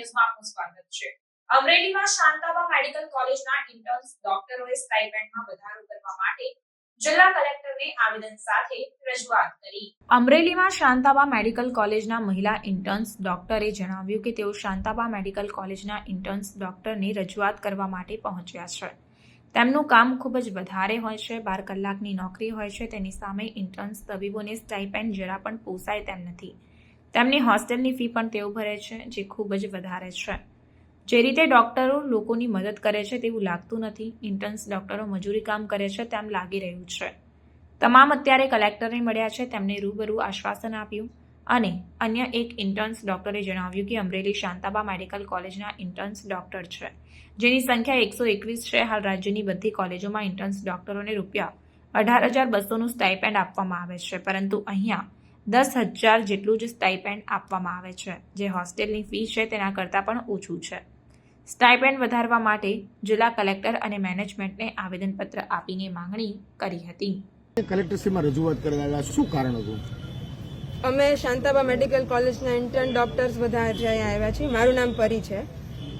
ન્યૂઝમાં આપનું સ્વાગત છે. અમરેલીમાં શાંતાબા મેડિકલ કોલેજના ઇન્ટર્ન્સ ડોક્ટરોએ સ્ટાઇપેન્ડમાં વધારો કરવા માટે અમરેલીમાં શાંતાબા મેડિકલ કોલેજના મહિલા ઇન્ટર્ન્સ ડોક્ટરે જણાવ્યું કે તેઓ શાંતાબા મેડિકલ કોલેજના ઇન્ટર્ન્સ ડોક્ટરની રજૂઆત કરવા માટે પહોંચ્યા છે. તેમનું કામ ખૂબ જ વધારે હોય છે, બાર કલાકની નોકરી હોય છે, તેની સામે ઇન્ટર્ન્સ તબીબોને સ્ટાઇપેન્ડ જરા પણ પોસાય તેમ નથી. તેમની હોસ્ટેલની ફી પણ તેઓ ભરે છે, જે ખૂબ જ વધારે છે. જે રીતે ડૉક્ટરો લોકોની મદદ કરે છે તેવું લાગતું નથી, ઇન્ટર્ન્સ ડૉક્ટરો મજૂરી કામ કરે છે તેમ લાગી રહ્યું છે. તમામ અત્યારે કલેક્ટરને મળ્યા છે, તેમને રૂબરૂ આશ્વાસન આપ્યું અને અન્ય એક ઇન્ટર્ન્સ ડૉક્ટરે જણાવ્યું કે અમરેલી શાંતાબા મેડિકલ કોલેજના ઇન્ટર્ન્સ ડૉક્ટર છે, જેની સંખ્યા એકસો એકવીસ છે. હાલ રાજ્યની બધી કોલેજોમાં ઇન્ટર્ન્સ ડૉક્ટરોને રૂપિયા અઢાર હજાર બસોનું સ્ટાઇપેન્ડ આપવામાં આવે છે, પરંતુ અહીંયા દસ હજાર જેટલું જ સ્ટાઇપેન્ડ આપવામાં આવે છે જે હોસ્ટેલની ફી છે તેના કરતાં પણ ઓછું છે. સ્ટાઇપેન્ડ વધારવા માટે જિલ્લા કલેક્ટર અને મેનેજમેન્ટને આવેદનપત્ર આપીને માંગણી કરી હતી. કલેક્ટરશ્રીમાં રજૂઆત કરવા આવ્યા શું કારણ હતું? અમે શાંતાબા મેડિકલ કોલેજના ઇન્ટર્ન ડોક્ટર્સ બધા જઈ આવ્યા છીએ. મારું નામ પરી છે.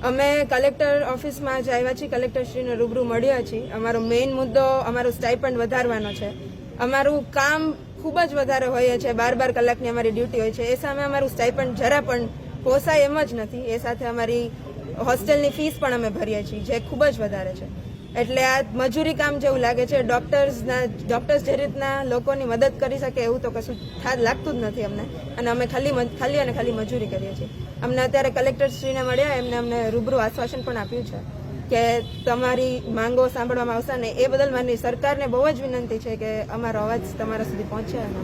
અમે કલેક્ટર ઓફિસમાં જ આવ્યા છીએ. કલેક્ટરશ્રીને રૂબરૂ મળ્યા છીએ. અમારો મેઇન મુદ્દો અમારો સ્ટાઇપન્ડ વધારવાનો છે. અમારું કામ ખૂબ જ વધારે હોઈએ છે બાર બાર કલાકની અમારી ડ્યુટી હોય છે. એ સામે અમારું સ્ટાઇપન્ડ જરા પણ પોસાય એમ જ નથી. એ સાથે અમારી હોસ્ટેલની ફીસ પણ અમે ભરીએ છીએ, જે ખૂબ જ વધારે છે. એટલે આ મજૂરી કામ જેવું લાગે છે. ડોક્ટર્સના ડોક્ટર્સ જે રીતના લોકોની મદદ કરી શકે એવું તો કશું લાગતું જ નથી અમને. અને અમે ખાલી ખાલી અને ખાલી મજૂરી કરીએ છીએ. અમને અત્યારે કલેક્ટરશ્રીને મળ્યા, એમને અમને રૂબરૂ આશ્વાસન પણ આપ્યું છે. કે તમારી માંગો સાંભળવામાં આવશે ને એ બદલ મારી સરકારને બહુ જ વિનંતી છે કે અમારો અવાજ તમારા સુધી પહોંચે અને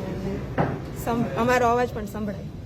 અમારો અવાજ પણ સંભળાય.